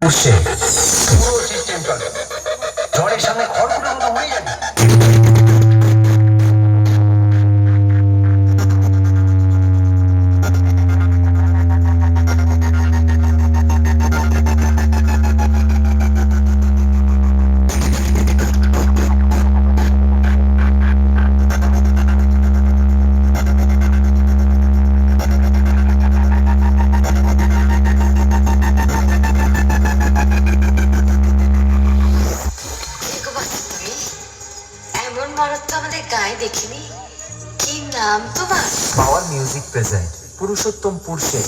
Puxei. Puxei, cara. এমন মারাত তো আমাদের গায়ে দেখিনি। কি নাম তোমার? পাওয়ার মিউজিক প্রেজেন্ট পুরুষোত্তম পুরুষে